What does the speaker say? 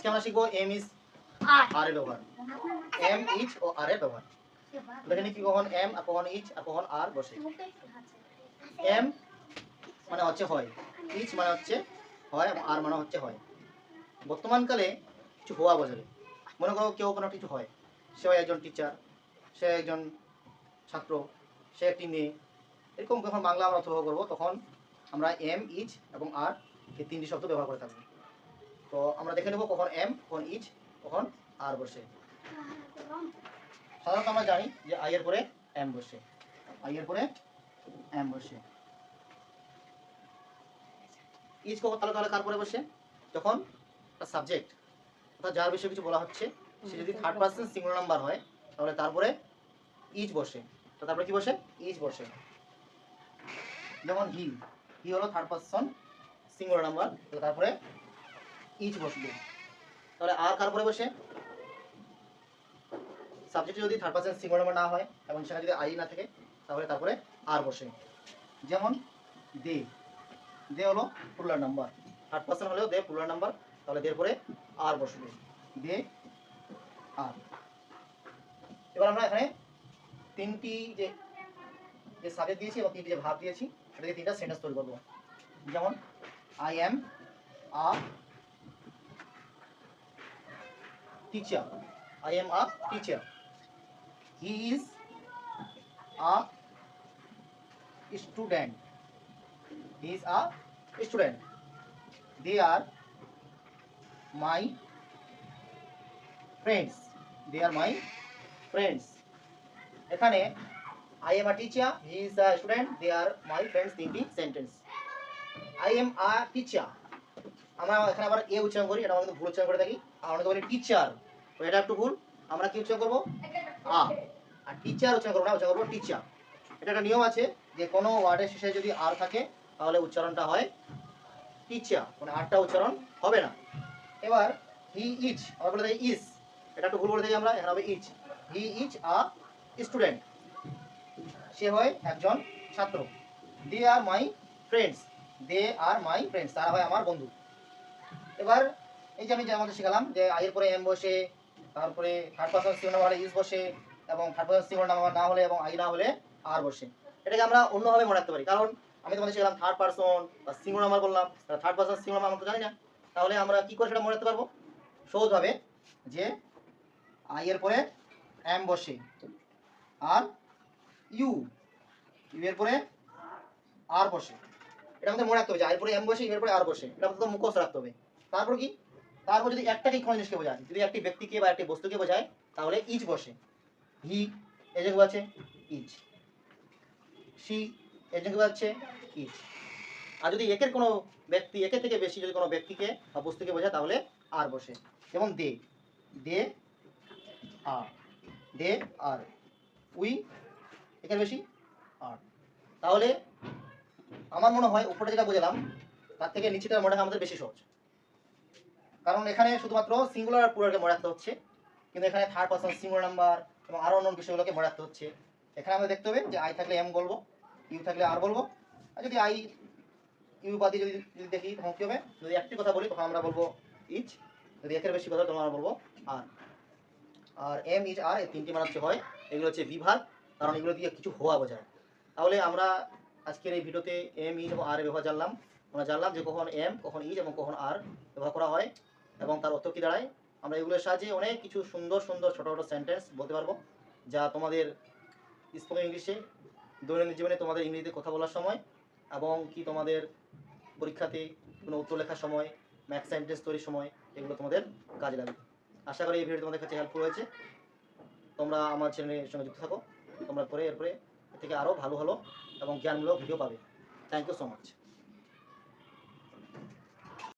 আজকে আমরা শিখব এম ইজ আর এর ব্যবহার। এম ইজ ও আর এর ব্যবহার। দেখেন কি কখন এম আর কখন ইজ আর কখন আর বসে। এম মানে হচ্ছে হয়। ইজ মানে হচ্ছে হয় আর মানে হচ্ছে হয়। বর্তমানকালে কিছু হওয়া বোঝাবে। মনে করো কেউ কোনো কিছু হয়। সে একজন টিচার সে একজন ছাত্র সে একটি মেয়ে। এরকম যখন বাংলা আমরা অর্থ করব তখন আমরা এম ইজ এবং আর এই তিনটি শব্দ ব্যবহার করে থাকব। তো আমরা দেখে নেব কখন এম, কখন ইজ, কখন আর বসে। সাধারণত আমরা জানি যে আই এর পরে এম বসে। আই এর পরে এম বসে। ইজ কখন তাহলে তাহলে কার পরে বসে? যখন সাবজেক্ট অর্থাৎ যার বিষয়ে কিছু বলা হচ্ছে, সে যদি থার্ড পার্সন সিঙ্গুলার নাম্বার হয়, তাহলে তারপরে ইজ বসে। তো তারপরে কি বসে? ইজ বসে। যেমন হি হি হলো থার্ড পার্সন সিঙ্গুলার নাম্বার তারপরে ইজ বসবে। তাহলে আর কার পরে বসে? সাবজেক্ট যদি থার্ড পার্সেন্ট সিঙ্গুলার নাম্বার না হয় এবং সেখানে যদি আই না থাকে, তাহলে তারপরে আর বসে। যেমন দে। দে হলো পুরুলার নাম্বার থার্ড পার্সেন্ট হলেও দে পুরুলার নাম্বার তাহলে দের পরে আর বসবে। দে আর এবার আমরা এখানে তিনটি যে যে সাবজেক্ট দিয়েছি এবং তিনটি যে ভাব দিয়েছি সেটা দিয়ে তিনটা সেন্টেন্স তৈরি করব। যেমন I am a teacher I am a teacher he is a student he is a student they are my friends they are my friends এখানে I am a teacher he is a student they are my friends তিনটি sentence I am a teacher আমরা এখানে আবার এ উচ্চারণ করি, এটা আমরা কিন্তু ভুল উচ্চারণ করে থাকি। আর অনেকে বলি টিচার তো এটা একটু ভুল। আমরা কি উচ্চারণ করব? আ। আর টিচার উচ্চারণ করব না, উচ্চারণ করব টিচার এটা একটা নিয়ম আছে যে কোনো ওয়ার্ডের শেষে যদি আর থাকে, তাহলে উচ্চারণটা হয় টিচার মানে আটটা উচ্চারণ হবে না। এবার হি ইজ আমরা বলে থাকি ইজ এটা একটু ভুল বলে থাকি আমরা, এখানে হবে is he is a student সে হয় একজন ছাত্র। দে আর my friends they R my friends তারা হয় আমার বন্ধু। এবার এই যে আমি যে আমাদের শিখালাম যে আইয়ের পরে এম বসে, তারপরে third person single number is বসে এবং থার্ড পার্সন সিঙ্গল নাম্বার না হলে এবং আই না হলে আর বসে। এটাকে আমরা অন্যভাবে মনে রাখতে পারি। কারণ আমি তোমাদের শিখলাম থার্ড পার্সন বা সিঙ্গল নাম্বার বললাম। থার্ড পার্সন সিঙ্গল নাম্বার তো জানি না। তাহলে আমরা কি করে সেটা মনে রাখতে পারব? সহজভাবে যে আই এর পরে এম বসে। আর ইউ ইউ এর পরে আর বসে। এটা আমাদের মনে রাখতে হবে যে আই এর পরে এম বসে ইউ এর পরে আর বসে। এটা আমাদের মুখস্থ রাখতে হবে। তারপর কি? তারপর যদি একটাকে জিনিসকে বোঝায়, যদি একটি ব্যক্তিকে বা একটি বস্তুকে বোঝায়, তাহলে ইজ বসে। হি এই যে আছে ইজ সি এর জন্য হচ্ছে ইজ আর যদি একের কোনো ব্যক্তি একের থেকে বেশি যদি কোনো ব্যক্তিকে বা বস্তুকে বোঝায়, তাহলে আর বসে। যেমন দে দে আর দে আর উই একের বেশি আর তাহলে আমার মনে হয় উপরে যেটা বোঝালাম, তার থেকে নিচেটা মনে হয় আমাদের বেশি সহজ। কারণ এখানে শুধুমাত্র সিঙ্গুলার আর পুরোকে মনে রাখতে হচ্ছে। কিন্তু এখানে থার্ড পার্সন সিঙ্গুলার নাম্বার এবং আরও অন্য বিষয়গুলোকে মনে রাখতে হচ্ছে। এখানে আমরা দেখতে হবে যে আই থাকলে এম বলব ইউ থাকলে আর বলব। আর যদি আই ইউ বাদে যদি যদি দেখি, তখন কী হবে? যদি একটি কথা বলি, তখন আমরা বলব ইচ যদি একের বেশি কথা তখন আমরা বলব আর আর এম ইচ আর এই তিনটি মানে হচ্ছে হয়, এগুলো হচ্ছে বিভাগ, কারণ এগুলো দিয়ে কিছু হওয়া বোঝায়। তাহলে আমরা আজকের এই ভিডিওতে এম ইচ এবং আর এর ব্যবহার জানলাম। আমরা জানলাম যে কখন এম কখন ইচ এবং কখন আর ব্যবহার করা হয়। এবং তার অর্থ কী দাঁড়ায়? আমরা এগুলোর সাহায্যে অনেক কিছু সুন্দর সুন্দর ছোটো ছোটো সেন্টেন্স বলতে পারব, যা তোমাদের স্পোকেন ইংলিশে দৈনন্দিন জীবনে তোমাদের ইংরেজিতে কথা বলার সময় এবং কি তোমাদের পরীক্ষাতে কোনো উত্তর লেখার সময় ম্যাথ সেন্টেন্স তৈরির সময় এগুলো তোমাদের কাজে লাগবে। আশা করি এই ভিডিও তোমাদের কাছে হেল্পফুল হয়েছে। তোমরা আমার চ্যানেলের সঙ্গে যুক্ত থাকো, তোমরা পরে এরপরে এর থেকে আরও ভালো ভালো এবং জ্ঞানমূলক ভিডিও পাবে। Thank you so much